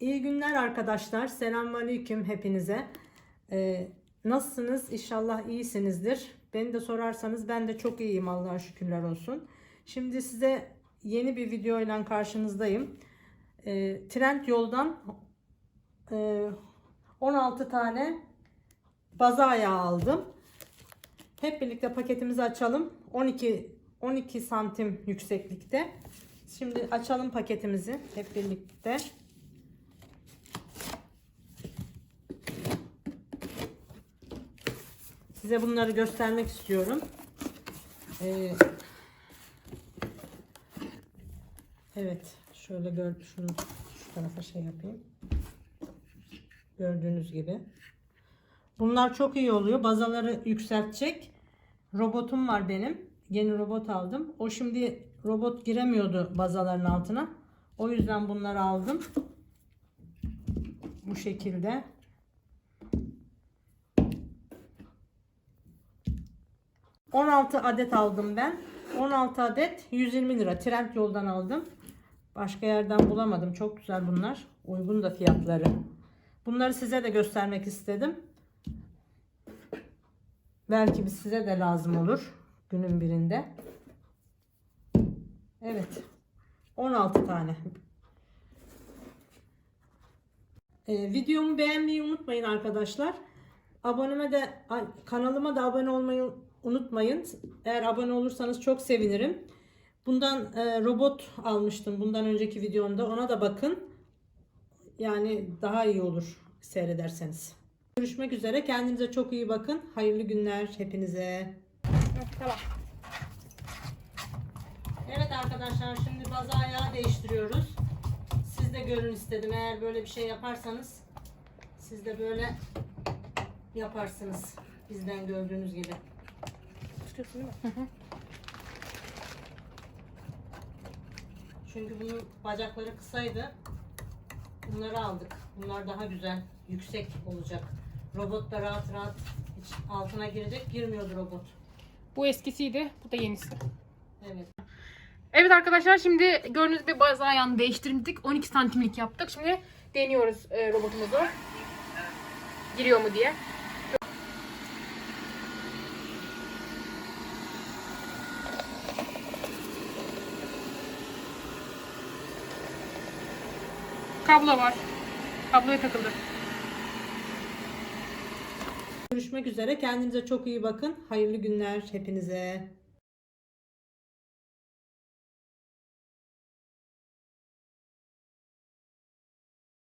İyi günler arkadaşlar. Selamünaleyküm hepinize. Ee, nasılsınız? İnşallah iyisinizdir. Beni de sorarsanız ben de çok iyiyim Allah'a şükürler olsun. Şimdi size yeni bir video ile karşınızdayım. Ee, Trend yoldan e, 16 tane baza ayağı aldım. Hep birlikte paketimizi açalım. 12 12 santim yükseklikte. Şimdi açalım paketimizi hep birlikte. Size bunları göstermek istiyorum. Ee, evet, şöyle gör şunu şu tarafa şey yapayım. Gördüğünüz gibi. Bunlar çok iyi oluyor. Bazaları yükseltecek. Robotum var benim. Yeni robot aldım. O şimdi robot giremiyordu bazaların altına. O yüzden bunları aldım. Bu şekilde. ...16 adet aldım ben. 16 adet 120 lira. Trend yoldan aldım. Başka yerden bulamadım. Çok güzel bunlar. Uygun da fiyatları. Bunları size de göstermek istedim. Belki bir size de lazım olur. Günün birinde. Evet. 16 tane. Ee, videomu beğenmeyi unutmayın arkadaşlar. Aboneme de kanalıma da abone olmayı unutmayın. Eğer abone olursanız çok sevinirim. Bundan e, robot almıştım bundan önceki videomda. Ona da bakın. Yani daha iyi olur seyrederseniz. Görüşmek üzere. Kendinize çok iyi bakın. Hayırlı günler hepinize. Tamam. Evet arkadaşlar şimdi baza ayağı değiştiriyoruz. Siz de görün istedim. Eğer böyle bir şey yaparsanız siz de böyle yaparsınız. Bizden gördüğünüz gibi. Tutuyorsun değil mi? Çünkü bunun bacakları kısaydı. Bunları aldık. Bunlar daha güzel, yüksek olacak. Robot da rahat rahat hiç altına girecek. Girmiyordu robot. Bu eskisiydi. Bu da yenisi. Evet. Evet arkadaşlar şimdi gördüğünüz gibi bazı ayağını değiştirdik. 12 santimlik yaptık. Şimdi deniyoruz e, robotumuzu. Giriyor mu diye. Kablo var. Kabloya takıldı. Görüşmek üzere. Kendinize çok iyi bakın. Hayırlı günler hepinize.